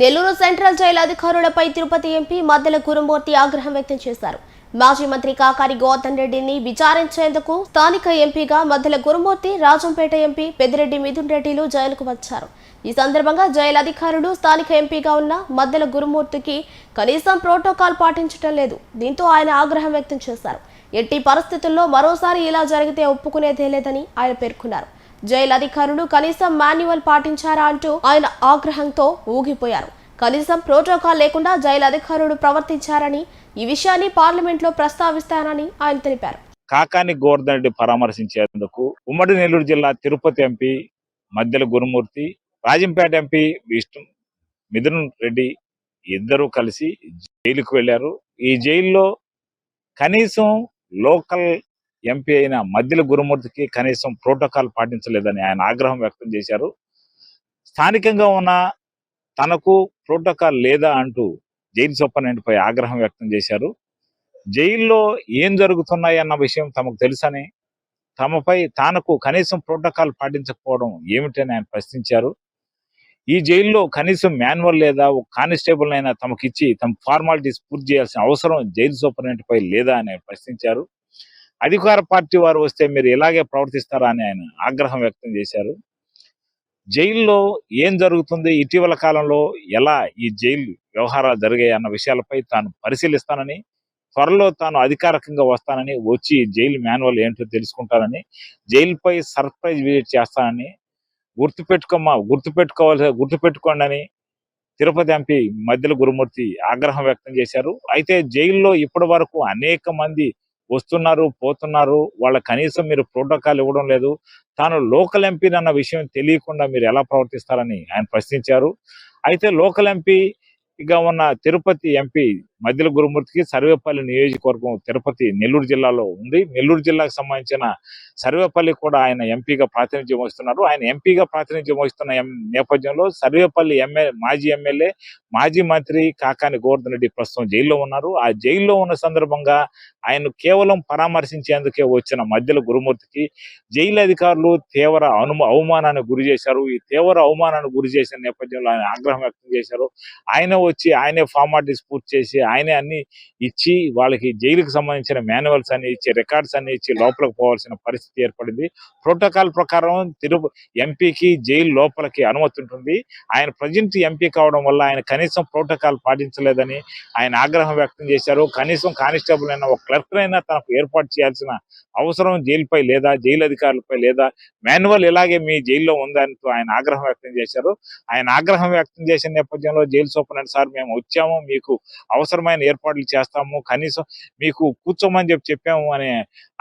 Nellore central jail అధికారులపై Tirupati MP మద్దెల గురుమూర్తి ఆగ్రహం వ్యక్తం చేశారు. మాజీ మంత్రి కాకారి గౌతమ్ రెడ్డిని విచారించేందుకు స్థానిక ఎంపీగా మద్దెల గురుమూర్తి రాజంపేట ఎంపీ పెద్దిరెడ్డి మిథున్ రెడ్డిలు జైలుకు వచ్చారు. ఈ సందర్భంగా జైలు అధికారులు స్థానిక ఎంపీగా ఉన్న మద్దెల గురుమూర్తికి కనీసం ప్రోటోకాల్ పాటించడం లేదు. దీంతో ఆయన ఆగ్రహం వ్యక్తం చేశారు. ఎట్టి పరిస్థితుల్లో మరోసారి ఇలా జరిగితే ఒప్పుకునేదే లేదని ఆయన పేర్కొన్నారు. జైలు అధికారులు కనీసం మాన్యువల్ పాటించారా అంటూ ఆయన ఆగ్రహంతో ఊగిపోయారు. కనీసం ప్రోటోకాల్ లేకుండా జైలు అధికారులు ప్రవర్తించారని ఈ విషయాన్ని పార్లమెంట్లో ప్రస్తావిస్తానని ఆయన తెలిపారు. కాకాని గోవర్ధన్ రెడ్డి పరామర్శించేందుకు ఉమ్మడి నెల్లూరు జిల్లా తిరుపతి ఎంపీ మధ్యల గురుమూర్తి రాజంపేట ఎంపీ విష్ణు మిథున్ రెడ్డి ఇద్దరూ కలిసి జైలుకు వెళ్ళారు ఈ జైల్లో కనీసం లోకల్ ఎంపీ అయిన మధ్యల గురుమూర్తికి కనీసం ప్రోటోకాల్ పాటించలేదని ఆయన ఆగ్రహం వ్యక్తం చేశారు. స్థానికంగా ఉన్న తనకు ప్రోటోకాల్ లేదా అంటూ జైలు సూపరింటెండెంట్ ఆగ్రహం వ్యక్తం చేశారు. జైల్లో ఏం జరుగుతున్నాయి అన్న విషయం తమకు తెలుసని తమపై తానకు కనీసం ప్రోటోకాల్ పాటించకపోవడం ఏమిటని ఆయన ప్రశ్నించారు. ఈ జైల్లో కనీసం మాన్యువల్ లేదా ఒక కానిస్టేబుల్ అయినా తమకిచ్చి తమ ఫార్మాలిటీస్ పూర్తి చేయాల్సిన అవసరం జైలు సూపరింటెండెంట్ లేదా అని ప్రశ్నించారు. అధికార పార్టీ వారు వస్తే మీరు ఇలాగే ప్రవర్తిస్తారా అని ఆయన ఆగ్రహం వ్యక్తం చేశారు. జైల్లో ఏం జరుగుతుంది? ఇటీవల కాలంలో ఎలా ఈ జైలు వ్యవహారాలు జరిగాయి అన్న విషయాలపై తాను పరిశీలిస్తానని త్వరలో తాను అధికారికంగా వస్తానని వచ్చి జైలు మాన్యువల్ ఏంటో తెలుసుకుంటానని జైలుపై సర్ప్రైజ్ విజిట్ చేస్తానని గుర్తుపెట్టుకోమా గుర్తుపెట్టుకోవాల్సి గుర్తుపెట్టుకోండి అని తిరుపతి ఎంపీ మధ్యల గురుమూర్తి ఆగ్రహం వ్యక్తం చేశారు. అయితే జైల్లో ఇప్పటి వరకు అనేక మంది వస్తున్నారు పోతున్నారు వాళ్ళ కనీసం మీరు ప్రోటోకాల్ ఇవ్వడం లేదు. తాను లోకల్ ఎంపీ అన్న విషయం తెలియకుండా మీరు ఎలా ప్రవర్తిస్తారని ఆయన ప్రశ్నించారు. అయితే లోకల్ ఎంపీగా ఉన్న తిరుపతి ఎంపీ మధ్యల గురుమూర్తికి సర్వేపల్లి నియోజకవర్గం తిరుపతి నెల్లూరు జిల్లాలో ఉంది. నెల్లూరు జిల్లాకు సంబంధించిన సర్వేపల్లి కూడా ఆయన ఎంపీగా ప్రాతినిధ్యం వహిస్తున్నారు. ఆయన ఎంపీగా ప్రాతినిధ్యం వహిస్తున్న నేపథ్యంలో సర్వేపల్లి ఎమ్మెల్యే మాజీ ఎమ్మెల్యే మాజీ మంత్రి కాకాని గోవర్ధన్ రెడ్డి ప్రస్తుతం జైల్లో ఉన్నారు. ఆ జైల్లో ఉన్న సందర్భంగా ఆయన కేవలం పరామర్శించేందుకే వచ్చిన మధ్యల గురుమూర్తికి జైలు అధికారులు తీవ్ర అను అవమానానికి గురి చేశారు. ఈ తీవ్ర అవమానానికి గురి చేసిన నేపథ్యంలో ఆయన ఆగ్రహం వ్యక్తం చేశారు. ఆయన వచ్చి ఆయనే ఫార్మాలిటీస్ పూర్తి చేసి ఆయనే అన్ని ఇచ్చి వాళ్ళకి జైలుకు సంబంధించిన మాన్యువల్స్ అన్ని ఇచ్చి రికార్డ్స్ అన్ని ఇచ్చి లోపలికి పోవాల్సిన పరిస్థితి ఏర్పడింది. ప్రోటోకాల్ ప్రకారం తిరుపతి ఎంపీకి జైలు లోపలికి అనుమతి ఉంటుంది. ఆయన ప్రజెంట్ ఎంపీ కావడం వల్ల ఆయన కనీసం ప్రోటోకాల్ పాటించలేదని ఆయన ఆగ్రహం వ్యక్తం చేశారు. కనీసం కానిస్టేబుల్ అయినా ఒక క్లర్క్ అయినా తనకు ఏర్పాటు చేయాల్సిన అవసరం జైలుపై లేదా జైలు అధికారులపై లేదా మాన్యువల్ ఇలాగే మీ జైల్లో ఉందంటూ ఆయన ఆగ్రహం వ్యక్తం చేశారు. ఆయన ఆగ్రహం వ్యక్తం చేసిన నేపథ్యంలో జైలు సూపరింటెండెంట్ సార్ మేము వచ్చాము. మీకు అవసరం అవసరమైన ఏర్పాట్లు చేస్తాము. కనీసం మీకు కూర్చోమని చెప్పి చెప్పాము అని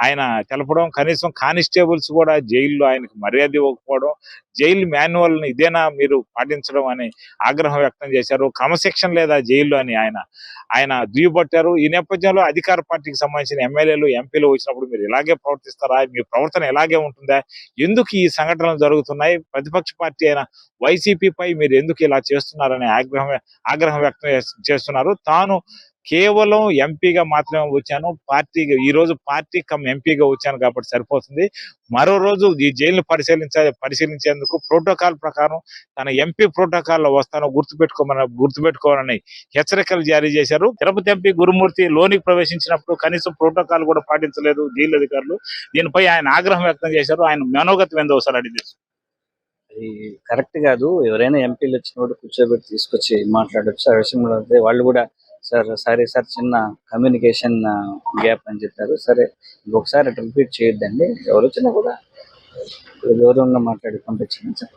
ఆయన తెలపడం కనీసం కానిస్టేబుల్స్ కూడా జైల్లో ఆయనకు మర్యాద ఇవ్వకపోవడం జైలు మాన్యువల్ ఇదేనా మీరు పాటించడం అని ఆగ్రహం వ్యక్తం చేశారు. క్రమశిక్షణ లేదా జైల్లో అని ఆయన ఆయన దుయ్యబట్టారు. ఈ నేపథ్యంలో అధికార పార్టీకి సంబంధించిన ఎమ్మెల్యేలు ఎంపీలు వచ్చినప్పుడు మీరు ఇలాగే ప్రవర్తిస్తారా? మీ ప్రవర్తన ఇలాగే ఉంటుందా? ఎందుకు ఈ సంఘటనలు జరుగుతున్నాయి? ప్రతిపక్ష పార్టీ అయిన వైసీపీపై మీరు ఎందుకు ఇలా చేస్తున్నారనే ఆగ్రహం ఆగ్రహం వ్యక్తం చేస్తున్నారు. తాను కేవలం ఎంపీగా మాత్రమే వచ్చాను. పార్టీగా ఈ రోజు పార్టీ కమ్ ఎంపీగా వచ్చాను కాబట్టి సరిపోతుంది. మరో రోజు ఈ జైలును పరిశీలించ పరిశీలించేందుకు ప్రోటోకాల్ ప్రకారం తన ఎంపీ ప్రోటోకాల్లో వస్తాను గుర్తుపెట్టుకోమని గుర్తుపెట్టుకోవాలని హెచ్చరికలు జారీ చేశారు. తిరుపతి ఎంపీ గురుమూర్తి లోనికి ప్రవేశించినప్పుడు కనీసం ప్రోటోకాల్ కూడా పాటించలేదు జైలు అధికారులు. దీనిపై ఆయన ఆగ్రహం వ్యక్తం చేశారు. ఆయన మనోగతం ఏందో ఒకసారి అడిగి అది కరెక్ట్ కాదు. ఎవరైనా ఎంపీలు వచ్చినప్పుడు కూర్చోబెట్టి తీసుకొచ్చి మాట్లాడచ్చు. ఆ విషయం వాళ్ళు కూడా సార్ సారీ సార్ చిన్న కమ్యూనికేషన్ గ్యాప్ అని చెప్పారు. సరే ఇంకొకసారి రిపీట్ చేయొద్దండి. ఎవరు వచ్చినా కూడా గౌరవంగా మాట్లాడి పంపించండి సార్.